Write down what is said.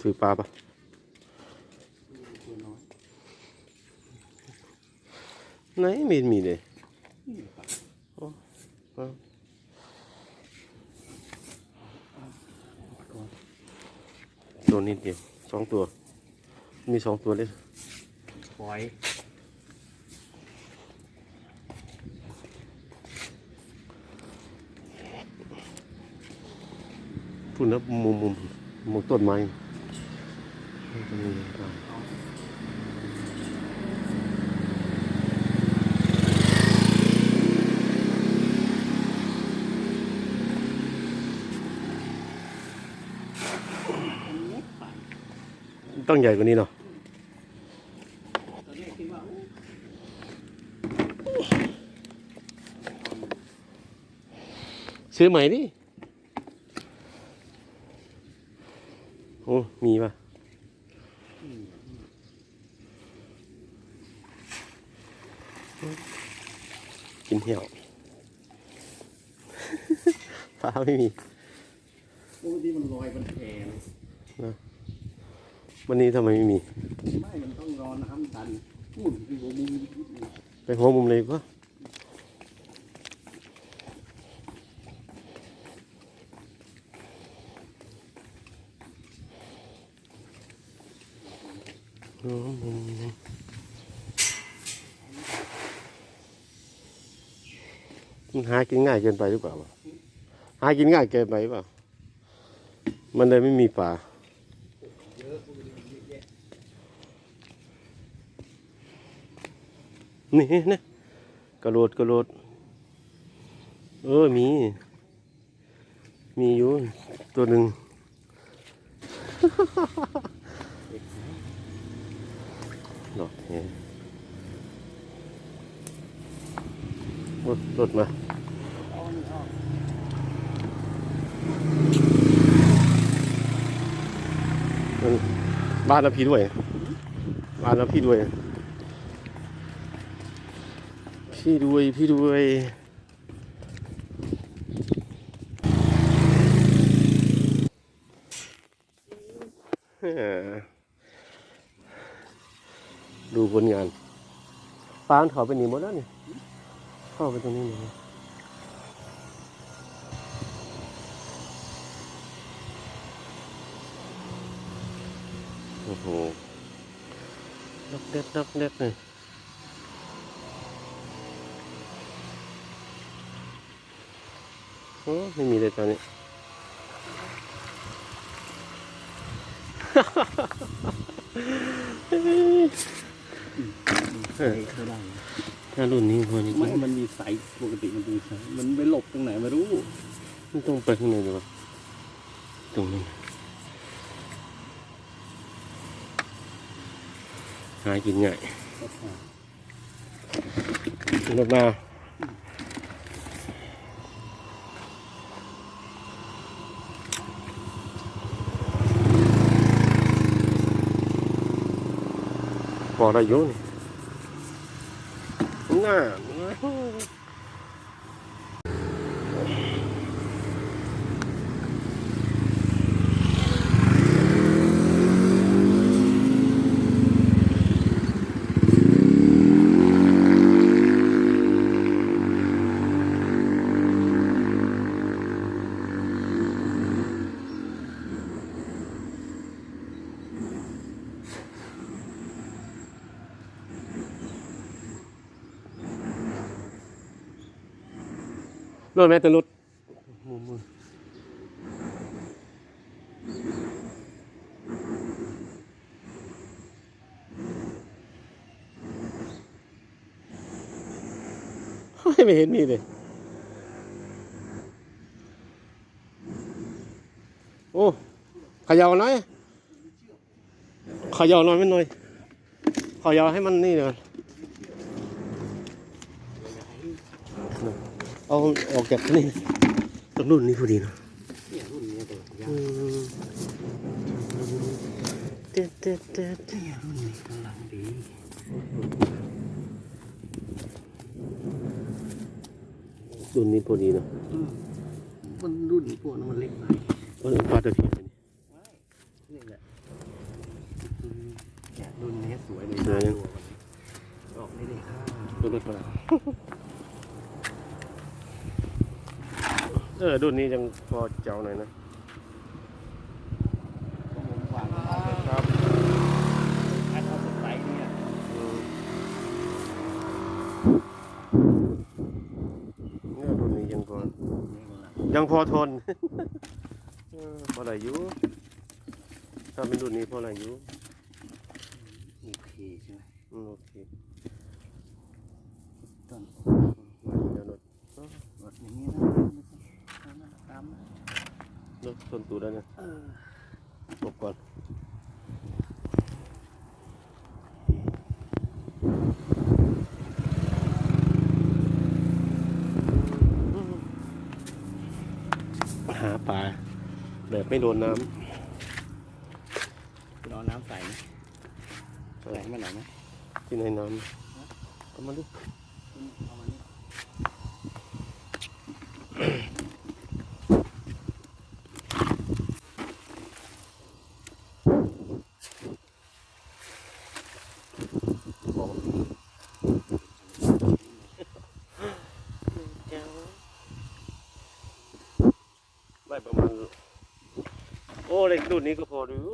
ถือปลาปะตัวน้อยไหนไม่มีเลยนี่ปลาอ๋อก่อนตัวนิดเดียวสองตัว มีสองตัวเลยปล่อยพุ่นนะมุมมุมมุมต้นไม้ ตรงนี้ปลาต้องใหญ่กว่านี้เนาะตอนแรอซื้อใหม่ดิโอ้มีป่ะ กินเหี่ยวปลาไม่มีปกติมันลอยมันแพงวันนี้ทำไมไม่มี ไม่ มันต้องรอน้ำดันพูดที่หัวมุมไปหัวมุมเลยก็ หัวมุมมันหากินง่ายเกินไปหรือเปล่า หากินง่ายเกินไปหรือเปล่า มันเลยไม่มีปลาเยอะพวกนี้เยอะแยะนี่นะกระโดดกระโดดเออมี มีอยู่ตัวหนึ่ง ดอกเห็นรถรถมาเอานี่เอามันบ้านแล้วพี่ด้วย บ้านแล้วพี่ด้วย พี่ด้วย พี่ด้วยเฮ้อ ดูผลงานปลามันเขาไปหนีหมดแล้วเนี่ยเข้าไปตรงนี้หมดแล้วโอ้โหดอกเด็ดดอกเด็ดเลยโอ้ไม่มีเลยตอนนี้ใส่ เขาได้ถ้ารุ่นนี้พอนี้ไม่มันมีสายปกติมันมีสายมันไปหลบตรงไหนไม่รู้มันต้องไปข้างในดีกว่าตรงนี้หากินง่ายรถมาพอได้อยุ่นี่ ね。 น่ารถแม่ต่รถมุมมือเฮ้ยไม่เห็นมีเลยโอ้ขย่าหน่อยขย่าหน่อยไม่หน่อยขย่าให้มันนี่เลย เอาออกจากนี่ตรงรุ่นนี้พอดีเนาะเต๊ะเต๊ะเต๊ะรุ่นนี้กำลังดีรุ่นนี้พอดีเนาะมันรุ่นพวกนั้นมันเล็กไปมันปลาตะเพียนนี่แหละรุ่นนี้สวยเลยสวยยังออกไม่ได้ค่ะรุ่นรถเท่าไหร่ เออรุ่นนี้ยังพอเจ้าหน่อยนะผมหวังครับถ้าเขาสดใสเนี่ยอืมเนี่ยรุ่นนี้ยังพอนี่มันละยังพอทน เออพอได้อยู่ถ้าเป็นรุ่นนี้พอได้อยู่โอเคใช่ไหมอืมโอเคต้นมาเดี๋ยวรถรถอย่างนี้นะตามนะตามนะรถต้นตูแล้วเนี่ยเออหลบก่อนหาปลาแบบไม่โดนน้รอน้ำใสไหมใส่ให้มันหน่อยไหมำที่ในน้ำก็มาดูเอามานี่ ได้ป รุ่นนี้ก็พอรู้